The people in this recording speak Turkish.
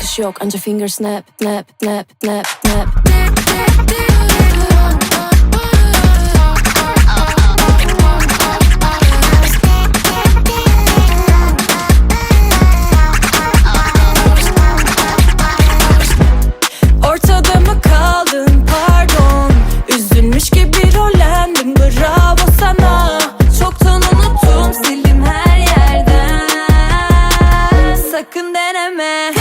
Bakış yok. Anca finger snap, snap, snap, snap, snap. Ortada mı kaldın? Pardon. Üzülmüş gibi rollendin. Bravo sana. Çoktan unuttum. Sildim her yerden. Sakın deneme.